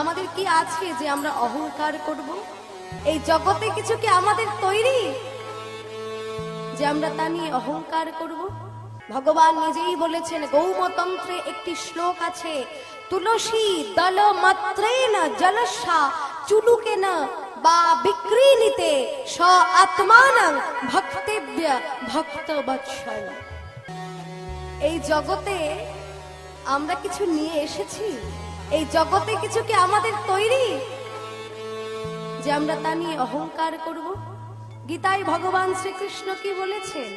আমাদের কি আছে যে আমরা অহংকার করব? এই জগতে কিছু কি আমাদের তৈরি? যে আমরা তা নিয়ে অহংকার করব? ভগবান নিজেই বলেছেন, গৌমতন্ত্রে একটি শ্লোক আছে, তুলসী দল মাত্রে না জলসা চুলুকে না বা বিক্রিনিতে স আত্মানং ভক্তেব্য ভক্ত বৎসল এই জগতে আমরা কিছু নিয়ে এসেছি? এই জগতে কিছু কি আমাদের তৈরি? যে আমরা তা নিয়ে অহংকার করব? গীতায় ভগবান শ্রীকৃষ্ণ কি বলেছেন?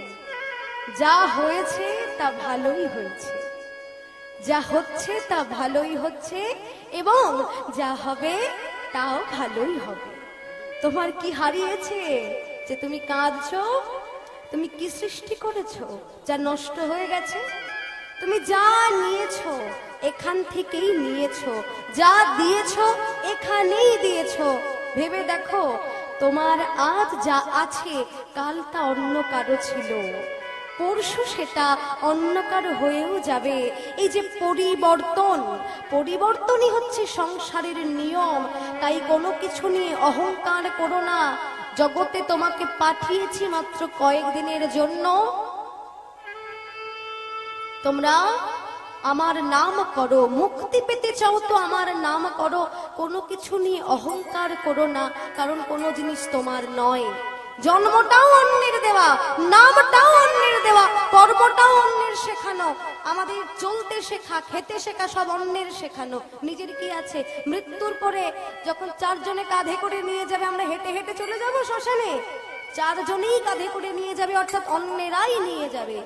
যা হয়েছে, তা ভালোই হয়েছে। যা হচ্ছে, তা ভালোই হচ্ছে এবং যা হবে, তাও ভালোই হবে। তোমার কি হারিয়েছে যে তুমি কাঁদছো? তুমি কি সৃষ্টি করেছ যা নষ্ট হয়ে গেছে? তুমি যা নিয়েছো এখান থেকেই নিয়েছো। যা দিয়েছ, এখানেই দিয়েছ। ভেবে দেখো, তোমার আজ যা আছে কাল তা অন্য কারও ছিল। পরশু সেটা অন্য কারও হয়েও যাবে। এই যে পরিবর্তন, পরিবর্তনই হচ্ছে সংসারের নিয়ম। তাই কোনো কিছু নিয়ে অহংকার করো না। জগতে তোমাকে পাঠিয়েছি মাত্র কয়েকদিনের জন্য। তোমরা আমার নাম করো, মুক্তি পেতে চাও তো আমার নাম করো। কোনো কিছু নিয়ে অহংকার করো না, কারণ কোনো জিনিস তোমার নয়। জন্মটাও অন্যের দেওয়া, নামটাও অন্যের দেওয়া, কর্মটাও অন্যের শেখানো। আমাদের চলতে শেখা, খেতে শেখা সব অন্যের শেখানো। নিজের কি আছে? মৃত্যুর পরে যখন চারজনে কাঁধে করে নিয়ে যাবে, আমরা হেঁটে হেঁটে চলে যাব শ্মশানে? চারজনেই কাঁধে করে নিয়ে যাবে, অর্থাৎ অন্যেরাই নিয়ে যাবে।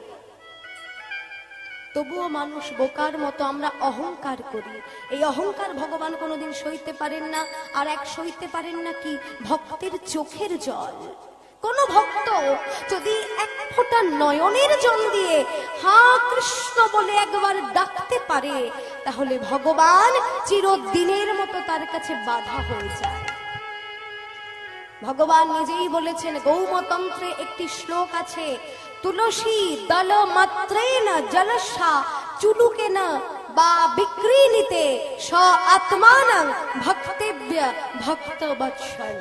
তবুও মানুষ বোকার মতো আমরা অহংকার করি। এই অহংকার ভগবান কোনোদিন সইতে পারেন না, আর এক সইতে পারেন না কি? ভক্তের চোখের জল। কোন ভক্ত যদি এক ফোঁটা নয়নের জল দিয়ে, হা কৃষ্ণ বলে একবার ডাকতে পারে, তাহলে ভগবান চিরদিনের মতো তার কাছে বাধা হয়ে যায়। ভগবান নিজেই বলেছেন, গৌমতন্ত্রে একটি শ্লোক আছে তুলসী দল মাত্রে না জলসা না বা বিক্রিনিতে স আত্মানং ভক্তেব্য ভক্ত বৎসল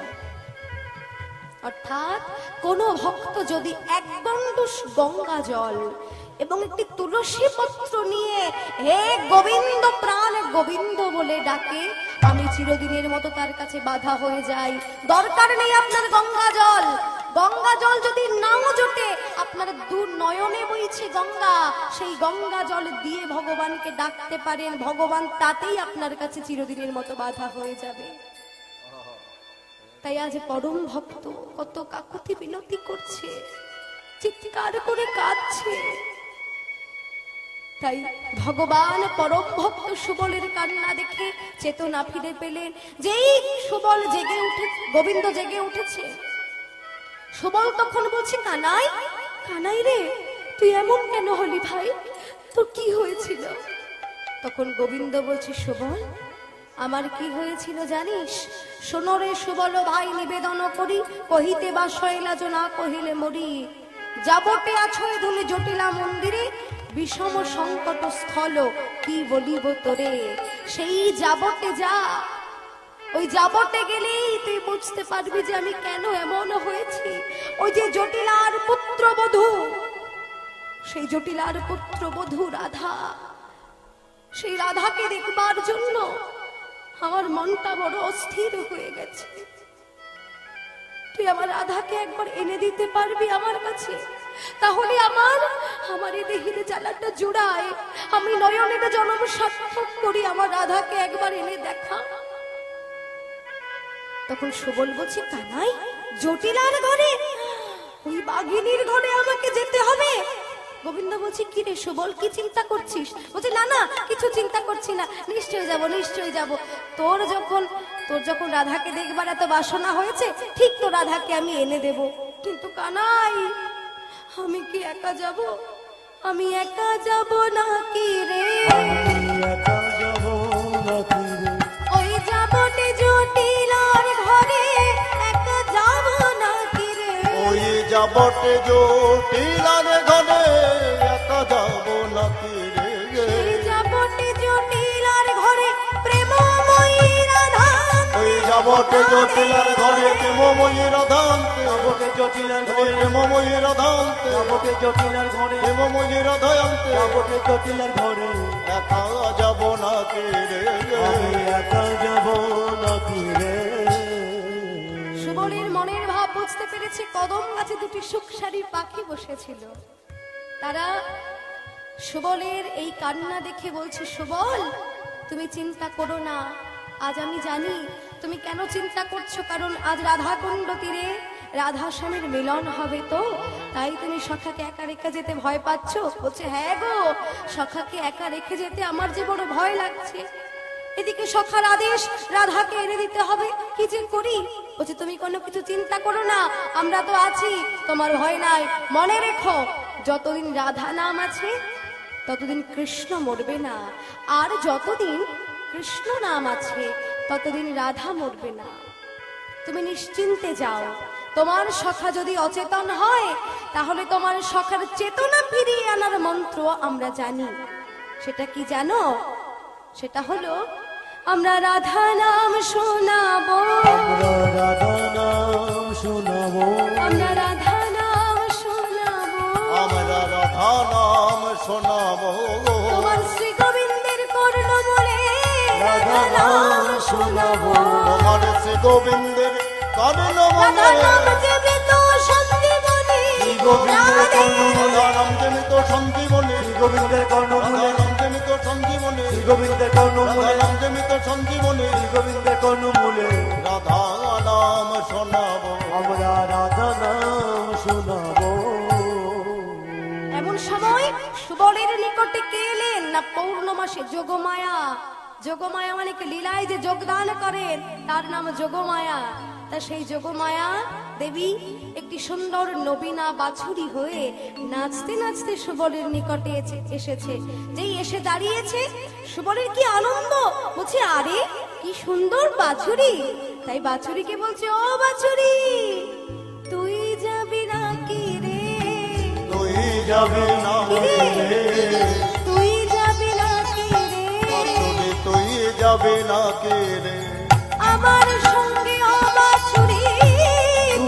অর্থাৎ কোন ভক্ত যদি এক গণ্ডুষ গঙ্গা জল এবং একটি তুলসী পত্র নিয়ে, হে গোবিন্দ প্রাণ গোবিন্দ বলে ডাকে, আমি চিরদিনের মতো তার কাছে বাধা হয়ে যাই। দরকার নেই আপনার গঙ্গা জল। গঙ্গা জল যদি নাও জোটে, আপনার দু নয়নে বইছে গঙ্গা। সেই গঙ্গা জল দিয়ে ভগবানকে ডাকতে পারেন। ভগবান তাতেই আপনার কাছে চিরদিনের মতো বাধা হয়ে যাবে। তাই আজ পরম ভক্ত কত কাকুতি বিনতি করছে, চিৎকার করে কাঁদছে। তাই ভগবান পরম ভক্ত সুবলের কান্না দেখে চেতনা ফিরে পেলেন। যেই সুবল জেগে উঠে, গোবিন্দ জেগে উঠেছে। সুবল তখন বলছে, কানাই কানাই রে, তুই এমন কেন হলি ভাই? তোর কি হয়েছিল? তখন গোবিন্দ বলছে, সুবল, আমার কি হয়েছিল জানিস? সোনরে সুবল, ভাই, নিবেদন করি, কহিতে বা শৈলাজ না কহিলে মরি। যাবতে আছো ধুলি জটিলা মন্দিরে, বিষম সংকট স্থল কি বলিব তোরে? সেই যাবতে যা ওই যাবতে গেলেই তুই বুঝতে পারবি যে আমি কেন এমন হয়েছি। ওই যে জটিলার পুত্রবধূ, সেই জটিলার পুত্রবধূ রাধা, সেই রাধাকে দেখবার জন্য আমার মনটা বড় অস্থির হয়ে গেছে। তুই আমার রাধাকে একবার এনে দিতে পারবি আমার কাছে? তাহলে আমার আমার এই দেহের জ্বালাটা জোড়ায়, আমি নয়নের জন্ম সার্থক করি আমার রাধাকে একবার এনে দেখা। তখন সুবল বলছি, কানাই জটিলার ঘরে, ওই বাঘিনীর ঘরে আমাকে যেতে হবে। গোবিন্দ বলছি, কি রে সুবল, কি চিন্তা করছিস? বলছে, না না, কিছু চিন্তা করছি না, নিশ্চয়ই যাব নিশ্চয়ই যাব। তোর যখন তোর যখন রাধাকে দেখবার এত বাসনা হয়েছে, ঠিক তো রাধাকে আমি এনে দেব। কিন্তু কানাই, আমি কি একা যাব? আমি একা যাব না কি রে একা যাব নাকি যাবটে জটিলার ঘরে একা যাব নাকি রে। সেই যাবটে জটিলার ঘরে প্রেমময়ী রাধা যাবটে জটিলার ঘরে প্রেমময়ী রাধান্তে যাবটে জটিলার ঘরে প্রেমময়ী রাধান্তে যাবটে জটিলার ঘরে প্রেমময়ী রাধান্তে যাবটে জটিলার ঘরে। একা যাব না কে রে একা যাব নাকি রে। সুবলের মনের ভাব বুঝতে পেরেছে, কদম গাছে দুটি সুখসারী পাখি বসেছিল। তারা, সুবলের এই কান্না দেখে বলছে, সুবল, তুমি চিন্তা করো না, আজ আমি জানি তুমি কেন চিন্তা করছ, কারণ আজ রাধাকুণ্ড তীরে রাধা স্বামীর মিলন হবে তো, তাই তুমি সখাকে একা রেখে যেতে ভয় পাচ্ছ? বলছে হ্যাঁ গো, সখাকে একা রেখে যেতে আমার যে বড় ভয় লাগছে। এদিকে সখার আদেশ, রাধাকে এনে দিতে হবে। কি যে করি? বলছে, তুমি কোনো কিছু চিন্তা করো না, আমরা তো আছি। তোমার ভয় নাই। মনে রেখো, যতদিন রাধা নাম আছে, ততদিন কৃষ্ণ মরবে না। আর যতদিন কৃষ্ণ নাম আছে, ততদিন রাধা মরবে না। তুমি নিশ্চিন্তে যাও। তোমার সখা যদি অচেতন হয়, তাহলে তোমার সখার চেতনা ফিরিয়ে আনার মন্ত্র আমরা জানি। সেটা কি জানো? সেটা হলো আমরা রাধা নাম শোনাবো। আমরা রাধা নাম শোনাবো। আমরা রাধা নাম শোনাবো। আমরা রাধা নাম শোনাবো। তোমার শ্রী গোবিন্দের কর্ণ বলে রাধা নাম শোনাবো। তোমার সে গোবিন্দের কারণ রাধা নাম জেবে গোবিন্দের কর্ণ রাধা নাম জনিত গোবিন্দের কর্ণ গোবিন্দের কর্ণ রাধা নাম জনিত সঞ্জীবনী। গোবিন্দের কর্ণ মূলে রাধা নাম শোনাবো। আমরা রাধা নাম শোনাবো। এমন সময় সুবলের নিকটে কে এলেন? না পৌর্ণমাসে যোগমায়া। যোগমায়া মানে লীলায় যে যোগদান করেন তার নাম যোগমায়া। তা সেই যোগমায়া দেবী একটি সুন্দর নবীনা বাছুরি হয়ে নাচতে নাচতে সুবলের নিকটে এসেছে। যেই এসে দাঁড়িয়েছে সুবলের কি আনন্দ? বলছে আরে কি সুন্দর বাছুরি। তাই বাছুরিকে বলছে ও বাছুরি তুই যাবি না কি রে? তুই যাবি না তুই যাবি না কি রে তুই যাবি না কে রে?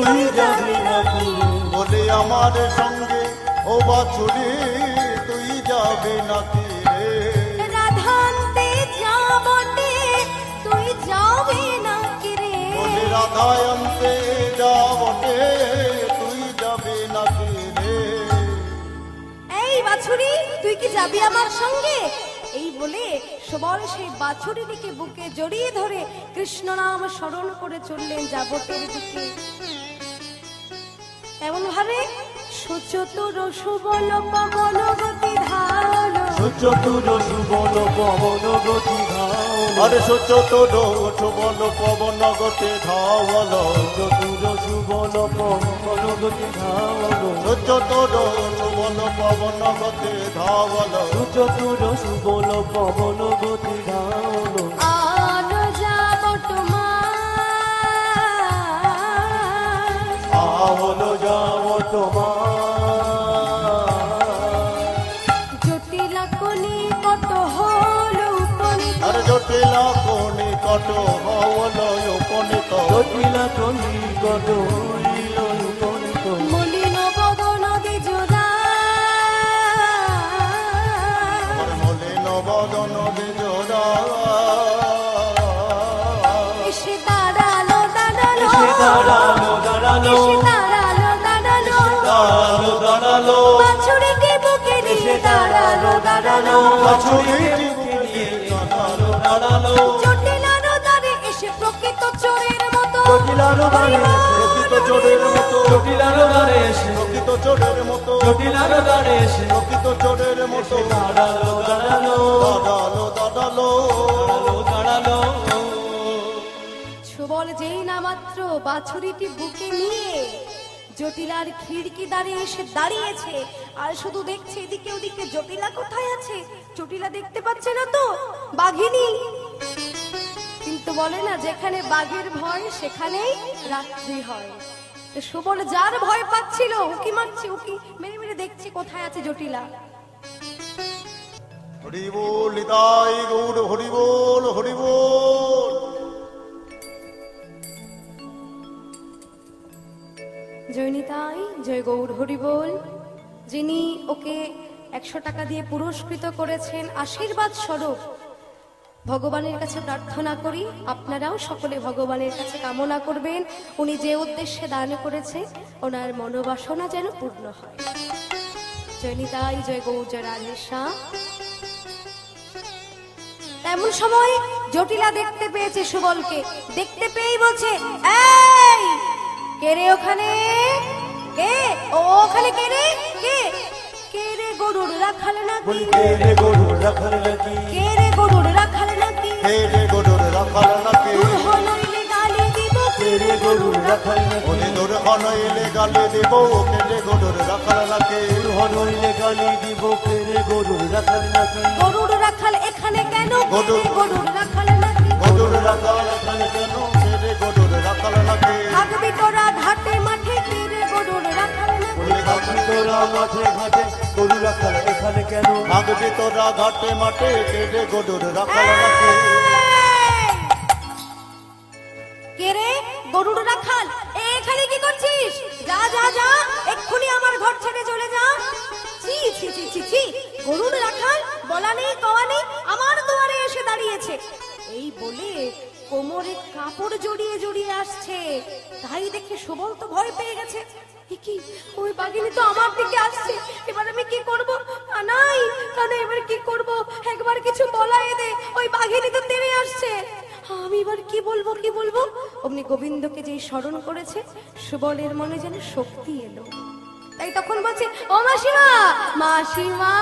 তুই যাবি না কি। বলে আমার সঙ্গে ও বাছুরি তুই যাবি না কে রে রাধান্তে যাবটে তুই যাবি না কি রে? বলে রাধায় আনতে যাবটে তুই যাবি না কে রে? এই বাছুরি তুই কি যাবি আমার সঙ্গে? এই বলে সবল সেই বাছুরিটিকে বুকে জড়িয়ে ধরে কৃষ্ণ নাম স্মরণ করে চললেন যাবটের দিকে। এমন ভাবে সুচতুর সুবল পবন গতি ধারণ। সুচতুর সুবল পবন গতি ধাও আরে সূর্য তোর সুবল পবন গতে ধাওয়াল চতুর সুবল পবন গতি ধাও সূর্য তোর সুবল পবন গতে সুচতুর সুবল পবন গতি তোমার জটিলা কলি কত হল উপনীত। আর জটিলা কোনি কট হওয়াল উপনীত। জটিলা কলিকট হইল উপনীত। মলিন বদন দিজোদা আর মলিন বদন বিজোড়া এসে দাঁড়াল দাঁড়াল। এসে দাঁড়াল দাঁড়াল। এসে দাঁড়াল দাঁড়াল। দাঁড়াল এসে প্রকৃত চোরের মতো। দ্বারে এসে প্রকৃত চোরের মতো। জটিলারো দ্বারে এসে প্রকৃত চোরের মতো। জটিলারো দ্বারে এসে প্রকৃত চোরের মতো। দাঁড়াল দাঁড়াল। দাঁড়াল দাঁড়াল। দাঁড়াল দাঁড়াল। সুবল যেই না মাত্র বাছুরিটি বুকে নিয়ে জটিলার খিড়কি দাঁড়িয়ে এসে দাঁড়িয়েছে। আর শুধু দেখছে এদিকে ওদিকে, জটিলা কোথায় আছে? জটিলা দেখতে পাচ্ছে না তো, বাঘিনী। কিন্তু বলে না, যেখানে বাঘের ভয়, সেখানেই রাত্রি হয়। সুবল যার ভয় পাচ্ছিল, উকি মারছে, উকি মেরে মেরে দেখছে কোথায় আছে জটিলা। হরি বল হরি বল। জয়নিতাই জয় গৌর হরি বল। যিনি ওকে একশো টাকা দিয়ে পুরস্কৃত করেছেন, আশীর্বাদ স্বরূপ। ভগবানের কাছে প্রার্থনা করি, আপনারাও সকলে ভগবানের কাছে কামনা করবেন। উনি যে উদ্দেশ্যে দান করেছে, ওনার মনোবাসনা যেন পূর্ণ হয়। জয়নিতাই জয় গৌর, জয় রাধেশ্যাম। এমন সময় জটিলা দেখতে পেয়েছে সুবলকে। দেখতে পেয়েই বলছে কে রে ওখানে? কে? ও ওখানে কে রে? কে? কে রে গরুর রাখাল নাকি? কে রে গরু রাখাল নাকি? কে রে গরুর রাখাল নাকি? হে রে গরুর রাখাল নাকি? দূর গালি দিব কে রে গরু রাখাল নাকি? ওরে দূর এলে গালে দেব ওকে রে গরুর রাখাল নাকি? হনইলে গালি দিব কে রে গরু রাখাল নাকি? গরুর রাখাল এখানে কেন? কে গরুর- গরুর রাখাল নাকি? গরুর রাখাল এখানে কেন? তোরা মাঠে ঘাটে গরু রাখাল এখানে কেন? থাকবি তোরা ঘাটে মাঠে কে রে গরুর রাখাল নাকি কে রে? গরুর রাখাল? এ, এখানে কি করছিস? যা যা যা এক্ষুনি আমার ঘর ছেড়ে চলে যা। ছি ছি ছি ছি ছি গরুর রাখাল বলা নেই কওয়া নেই আমার দুয়ারে এসে দাঁড়িয়েছে। এই বলে কোমরে কাপড় জড়িয়ে জড়িয়ে আসছে। তাই দেখে সুবল তো ভয় পেয়ে গেছে। কি? ওই বাঘিনী তো আমার দিকে আসছে। এবার আমি কি করব? নাই! তাহলে এবার কি করব? একবার কিছু বলাই দে। ওই বাঘিনী তো তেড়ে আসছে। আমি এবার কি বলব কি বলব? অমনি গোবিন্দকে যেই স্মরণ করেছে, সুবলের মনে যেন শক্তি এলো। তাই তখন বলছে, ও মাসিমা মাসিমা,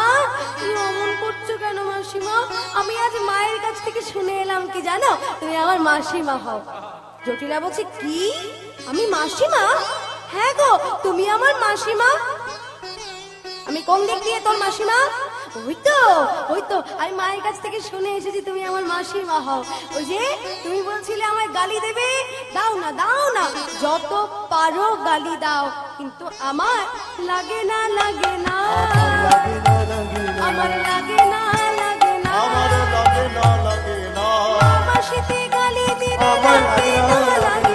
তুমি অমন করছ কেন মাসিমা? আমি আজ মায়ের কাছ থেকে শুনে এলাম কি জানো? তুমি আমার মাসিমা হও। জটিলা বলছে, কি? আমি মাসিমা? হ্যাঁ গো, তুমি আমার মাসিমা? আমি কোন দিক দিয়ে তোর মাসিমা? ওই তো ওই তো আমি মায়ের কাছ থেকে শুনে এসেছি তুমি আমার মাসিমা হও। ওই যে তুমি বলছিলে আমায় গালি দেবে? দাও না দাও না। যত পারো গালি দাও। কিন্তু আমার লাগে না লাগে না। আমার লাগে না লাগে না। আমার লাগে না লাগে না। গালি দিলে লাগে না। লাগে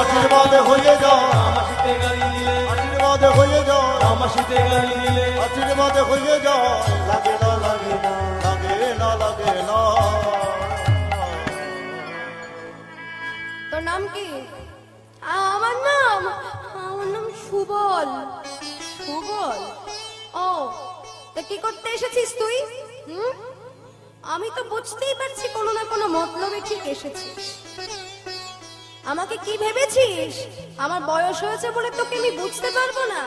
আশীর্বাদ হয়ে যাও। দিলে আশীর্বাদ হয়ে যাও। দিলে আশীর্বাদ হয়ে যাও। লাগে না লাগে না লাগে না লাগে না। তোর নাম কি? আমার নাম আমার নাম সুবল। সুবল? ও, তা কি করতে এসেছিস তুই? আমি তো বুঝতেই পারছি কোনো না কোনো মতলবে ঠিক এসেছিস। আমাকে কি ভেবেছিস? আমার বয়স হয়েছে বলে তোকে আমি বুঝতে পারব না।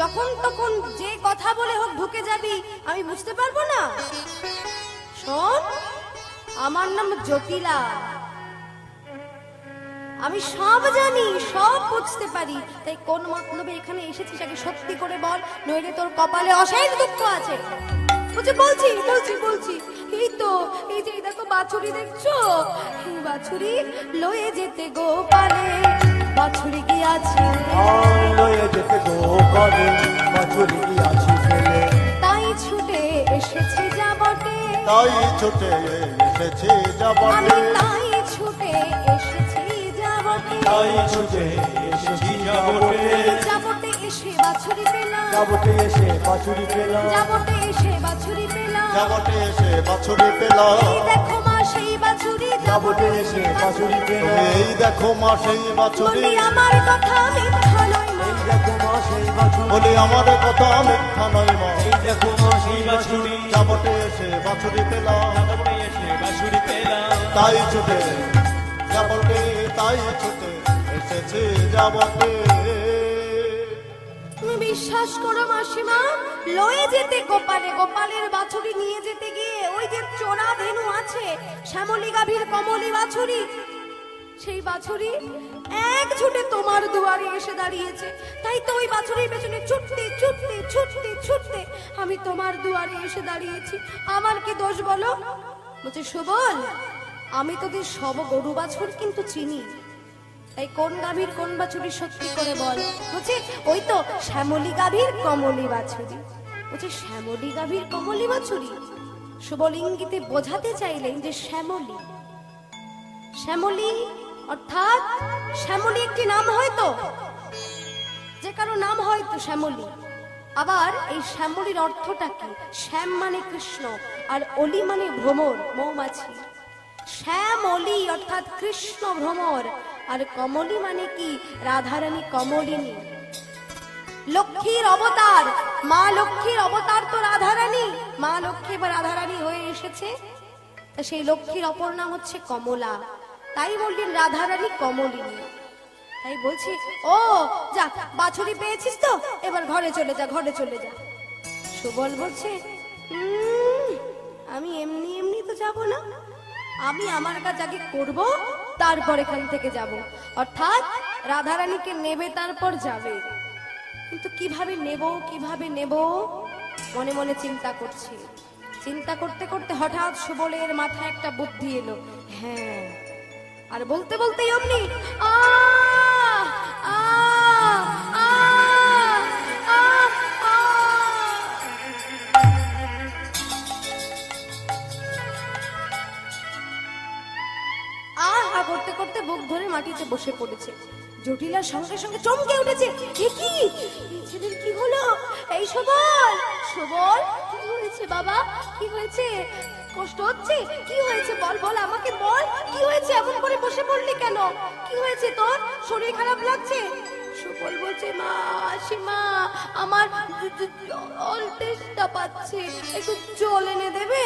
যখন তখন যে কথা বলে হোক ঢুকে যাবি, আমি বুঝতে পারব না। শোন, আমার নাম জটিলা আমি সব জানি, সব বুঝতে পারি। তাই কোন মতলবে এখানে এসেছিস আগে সত্যি করে বল, নইলে তোর কপালে অশেষ দুঃখ আছে। বলছি বলছি বলছি বলছি। এই তো এই যে দেখো বাছুরি দেখছ? এই বাছুরি লয়ে যেতে গোপালে বাছুরি কি আছে? আর লয়ে যেতে গোপালে বাছুরি গিয়াছি ফেলে? তাই ছুটে এসেছি যাবটে তাই ছুটে এসেছি যাবাতে। তাই ছুটে এসেছি যাবটে তাই ছুটে এসেছি যাবটে যাবটে এসে বাছুরি পেলাম। যাবটে এসে বাছুরি পেলাম। যাবটে এসে বাছুরি পেলাম। যাবতে এসে বাছুরি পেলাম। এই দেখো মা সেই বাছুরি যাবটে এসে বাছুরি পেলাম। এই দেখো মা সেই বাছুরি। বলি আমার কথা মিথ্যা নয় মা। দেখো মা সেই বাছুরি। বলে আমার কথা মিথ্যা নয় মা। এই দেখো মা সেই বাছুরি। যাবতে এসে বাছুরি পেলাম। যাবটে এসে বাছুরি পেলাম। তাই ছুটে যাবতে তাই ছুটে এসেছি তুমি বিশ্বাস করো মাসিমা, লয়ে যেতে গোপালে গোপালের বাছুরি নিয়ে যেতে গিয়ে ওই যে চোরা ধেনু আছে, শ্যামলী গাভীর কমলি বাছুরি, সেই বাছুরি এক ছুটে তোমার দুয়ারে এসে দাঁড়িয়েছে। তাই তো ওই বাছুরির পেছনে ছুটতে ছুটতে ছুটতে ছুটতে আমি তোমার দুয়ারে এসে দাঁড়িয়েছি। আমার কি দোষ বলো? বলছে সুবল আমি তোদের সব গরু বাছুর কিন্তু চিনি। তাই কোন গাভীর কোন বাছুরি সত্যি করে বল? বলছে ওই তো শ্যামলী গাভীর, কমলি বাছুরি। বলছে শ্যামলী গাভীর, কমলি বাছুরি? সুবল ইঙ্গিতে বোঝাতে চাইলেন যে শ্যামলী। শ্যামলী, অর্থাৎ শ্যামলী একটি নাম হয়তো। যে কারও নাম হয়তো শ্যামলী। আবার এই শ্যামলীর অর্থটা কি? শ্যাম মানে কৃষ্ণ আর অলি মানে ভ্রমর, মৌমাছি। শ্যাম অলি অর্থাৎ কৃষ্ণ ভ্রমর। আর কমলি মানে কি? রাধারানী কমলিনী। লক্ষ্মীর অবতার! মা লক্ষ্মীর অবতার তো রাধারানী। মা লক্ষ্মী বা রাধারানী হয়ে এসেছে। সেই লক্ষ্মীর অপর নাম হচ্ছে কমলা। তাই বললেন রাধারানী কমলিনী। তাই বলছি ও যা বাছুরি পেয়েছিস তো? এবার ঘরে চলে যা ঘরে চলে যা। সুবল বলছে "উম, আমি এমনি এমনি তো যাব না। আমি আমার কাজ আগে করব তারপর এখান থেকে যাব। অর্থাৎ রাধারানীকে নেবে, তারপর যাবে। কিন্তু কীভাবে নেব কীভাবে নেব? মনে মনে চিন্তা করছি। চিন্তা করতে করতে হঠাৎ সুবলের মাথায় একটা বুদ্ধি এলো। হ্যাঁ আর বলতে বলতেই অমনি, আ করতে করতে বুক ধরে মাটিতে বসে পড়েছে। জটিলার সঙ্গে সঙ্গে চমকে উঠেছে। এ কি? ছেলের কি হলো? এই সবল সবল কি হয়েছে বাবা? কি হয়েছে? কষ্ট হচ্ছে? কি হয়েছে? বল বল, আমাকে বল। কি হয়েছে? এমন করে বসে পড়লি কেন? কি হয়েছে তোর? শরীর খারাপ লাগছে? সুবল বলছে, মা সীমা আমার জল তেষ্টা পাচ্ছে। একটু জল এনে দেবে?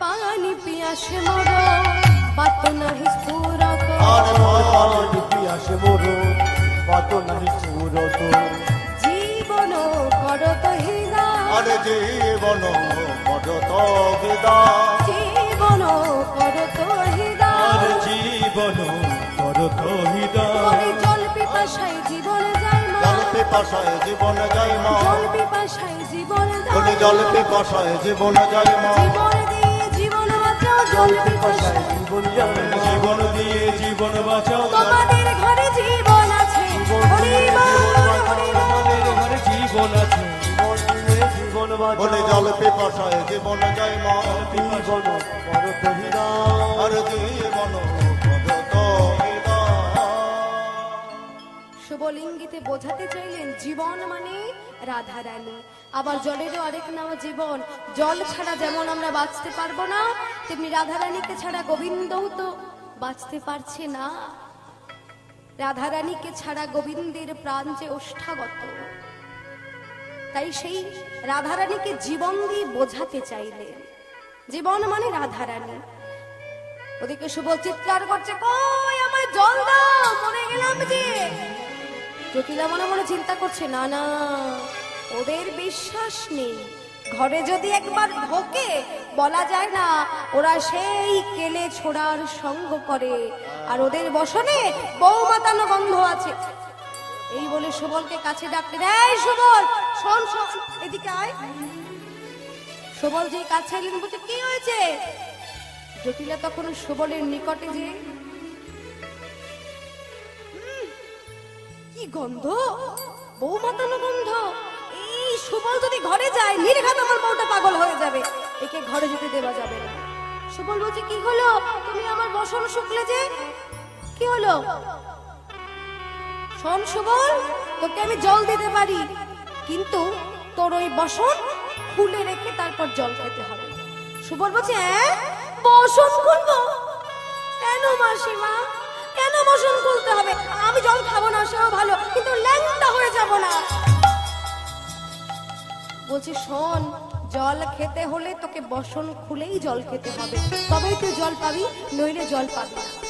পানি পিয়াসে মর পাত নাহি স্ফুরত আর পানি পিয়াসে মোরো কত নাহি সুরত। জীবন করত হীরা। আর জীবন করত হীরা। আর জীবন করত হৃদয় জল পিপাসায় জীবন যায় মা। জল পিপাসায় জীবন যাই মা। জল পিপাসায় জীবন যায় জল পিপাসায় জীবন যাই মা। জীবন দিয়ে জীবন বাঁচাও জল পিপাসায় জীবন দিয়ে জীবন বাঁচাও। তোমাদের ঘরে জীবন আছে। আমাদের ঘরে জীবন আছে। জীবন বলে বাঁচাও। জল পিপাসায় জীবন যায় মা। জীবন আর জীবন শুভলিঙ্গিতে বোঝাতে চাইলেন জীবন মানে রাধা রানী। আবার জলেরও আরেক নাম জীবন। জল ছাড়া যেমন আমরা বাঁচতে পারব না, তেমনি রাধা রানীকে ছাড়া গোবিন্দও তো বাঁচতে পারছে না। রাধা রানীকে ছাড়া গোবিন্দের প্রাণ যে ওষ্ঠাগত। তাই সেই রাধা রানীকে জীবন দিয়ে বোঝাতে চাইলেন জীবন মানে রাধা রানী। ওদিকে শুভ চিৎকার করছে, কই আমায় জল দাও মরে গেলাম যে। জটিলা মনে মনে চিন্তা করছে? না না, ওদের বিশ্বাস নেই। ঘরে যদি একবার ঢোকে, বলা যায় না, ওরা সেই কেলে ছোড়ার সঙ্গ করে। আর ওদের বসনে বউ মাতানো গন্ধ আছে। এই বলে সুবলকে কাছে ডাকতে এই সুবল, শোন শোন, এদিকে আয়। সুবল যে কাছে এলেন, বলছে, কি হয়েছে? জটিলা তখন সুবলের নিকটে যে কি গন্ধ? বউ মাতানো গন্ধ। এই সুবল যদি ঘরে যায়, নির্ঘাত আমার বউটা পাগল হয়ে যাবে। একে ঘরে যেতে দেওয়া যাবে না। সুবল বলছে, কি হলো? তুমি আমার বসন শুকলে যে? কি হলো? শোন সুবল, তোকে আমি জল দিতে পারি, কিন্তু তোর ওই বসন খুলে রেখে তারপর জল খেতে হবে। সুবল বলছে হ্যাঁ বসন খুলবো? কেন মাসিমা? কেন করতে হবে। আমি জল খাব না, সেও ভালো, কিন্তু ল্যাংটা হয়ে যাব না। বলছি, শোন, জল খেতে হলে তোকে বসন খুলেই জল খেতে হবে। তবেই তুই জল পাবি, নইলে জল পাবি না।